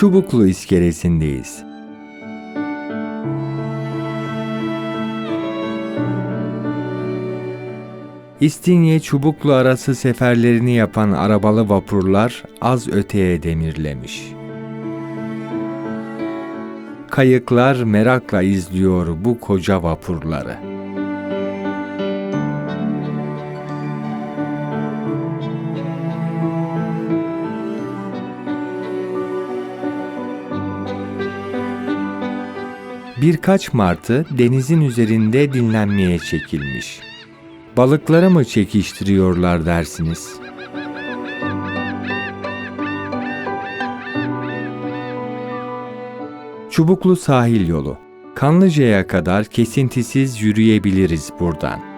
Çubuklu iskelesindeyiz. İstinye Çubuklu arası seferlerini yapan arabalı vapurlar az öteye demirlemiş. Kayıklar merakla izliyor bu koca vapurları. Birkaç martı denizin üzerinde dinlenmeye çekilmiş. Balıklara mı çekiştiriyorlar dersiniz? Çubuklu sahil yolu. Kanlıca'ya kadar kesintisiz yürüyebiliriz buradan.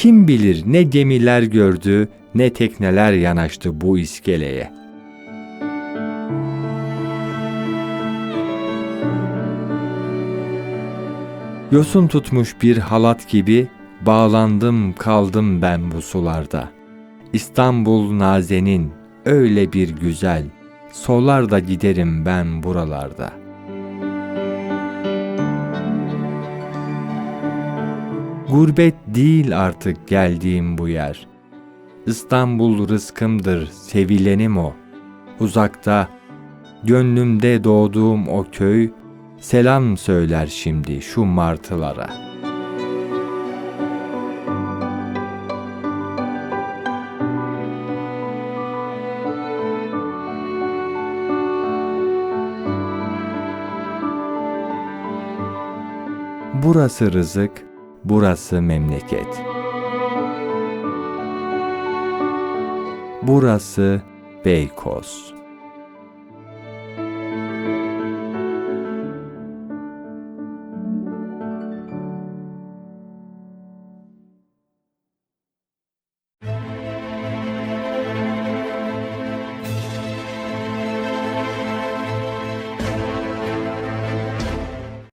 Kim bilir ne gemiler gördü, ne tekneler yanaştı bu iskeleye. Yosun tutmuş bir halat gibi bağlandım kaldım ben bu sularda. İstanbul nazenin öyle bir güzel, solar da giderim ben buralarda.'' Gurbet değil artık geldiğim bu yer. İstanbul rızkımdır, sevilenim o. Uzakta, gönlümde doğduğum o köy, selam söyler şimdi şu martılara. Burası rızık, Burası memleket. Burası Beykoz.